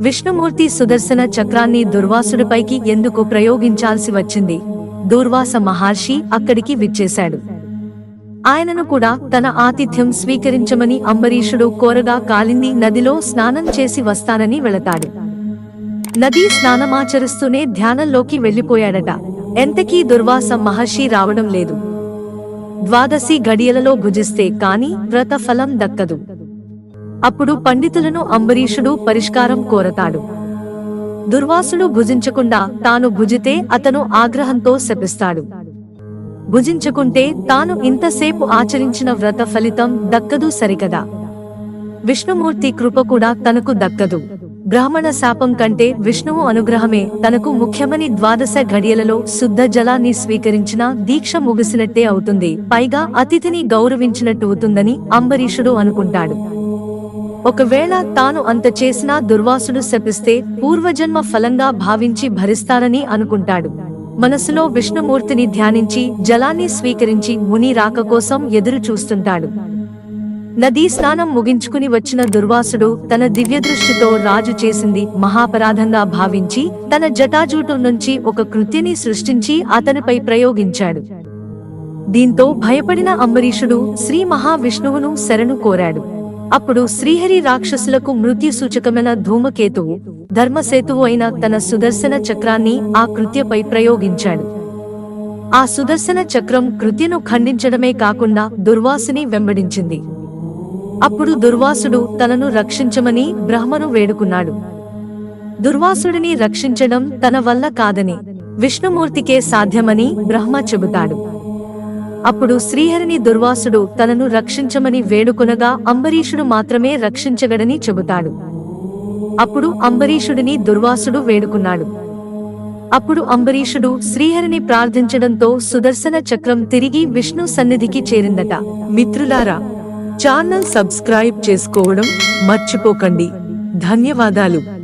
విష్ణుమూర్తి సుదర్శన చక్రాన్ని దుర్వాసుడిపైకి ఎందుకు ప్రయోగించాల్సి వచ్చింది? దూర్వాస మహర్షి అక్కడికి విచ్చేశాడు. ఆయనను కూడా తన ఆతిథ్యం స్వీకరించమని అంబరీషుడు కోరగా కాలింది నదిలో స్నానం చేసి వస్తానని వెళతాడు. నదీ స్నానమాచరిస్తూనే ధ్యానంలోకి వెళ్ళిపోయాడట ఎంతకీ దుర్వాస మహర్షి రావడం లేదు. ద్వాదశి గడియలలో భుజిస్తే కాని వ్రత ఫలం దక్కదు. అప్పుడు పండితులను అంబరీషుడు పరిష్కారం కోరతాడు. దుర్వాసుడు భుజించకుండా తాను భుజితే అతను ఆగ్రహంతో శపిస్తాడు. భుజించకుంటే తాను ఇంతసేపు ఆచరించిన వ్రత ఫలితం దక్కదు సరికదా విష్ణుమూర్తి కృప కూడా తనకు దక్కదు. బ్రాహ్మణ శాపం కంటే విష్ణువు అనుగ్రహమే తనకు ముఖ్యమని ద్వాదశ ఘడియలలో శుద్ధ జలాన్ని స్వీకరించిన దీక్ష ముగిసినట్టే అవుతుంది. పైగా అతిథిని గౌరవించినట్టు అవుతుందని అంబరీషుడు అనుకుంటాడు. ఒకవేళ తాను అంత చేసినా దుర్వాసుడు శపిస్తే పూర్వజన్మ ఫలంగా భావించి భరిస్తానని అనుకుంటాడు. మనసులో విష్ణుమూర్తిని ధ్యానించి జలాన్ని స్వీకరించి ముని రాక కోసం ఎదురు చూస్తుంటాడు నదీ స్నానం ముగించుకుని వచ్చిన దుర్వాసుడు తన దివ్యదృష్టితో రాజు చేసింది మహాపరాధంగా భావించి తన జటాజూటు నుంచి ఒక కృత్యని సృష్టించి అతనిపై ప్రయోగించాడు. దీంతో భయపడిన అంబరీషుడు శ్రీ మహావిష్ణువును శరణు కోరాడు. అప్పుడు శ్రీహరి రాక్షసులకు మృత్యు సూచకమైన ధూమకేతువు ధర్మసేతువు అయిన తన సుదర్శన చక్రాన్ని ఆ కృత్యపై ప్రయోగించాడు. ఆ సుదర్శన చక్రం కృత్యను ఖండించడమే కాకుండా దుర్వాసుని వెంబడించింది. అప్పుడు దుర్వాసుడు తనను రక్షించమని బ్రహ్మను వేడుకున్నాడు. దుర్వాసుడిని రక్షించడం తన వల్ల కాదని విష్ణుమూర్తికే సాధ్యమని బ్రహ్మ చెబుతాడు. అప్పుడు శ్రీహరిని దుర్వాసుడు తనను రక్షించమని వేడుకొనగా అంబరీషుడు మాత్రమే రక్షించగడని చెబుతాడు. అప్పుడు అంబరీషుడిని దుర్వాసుడు వేడుకున్నాడు. అప్పుడు అంబరీషుడు శ్రీహరిని ప్రార్థించడంతో సుదర్శన చక్రం తిరిగి విష్ణు సన్నిధికి చేరిందట. మిత్రులారా ఛానల్ సబ్స్క్రైబ్ చేసుకోవడం మర్చిపోకండి. ధన్యవాదాలు.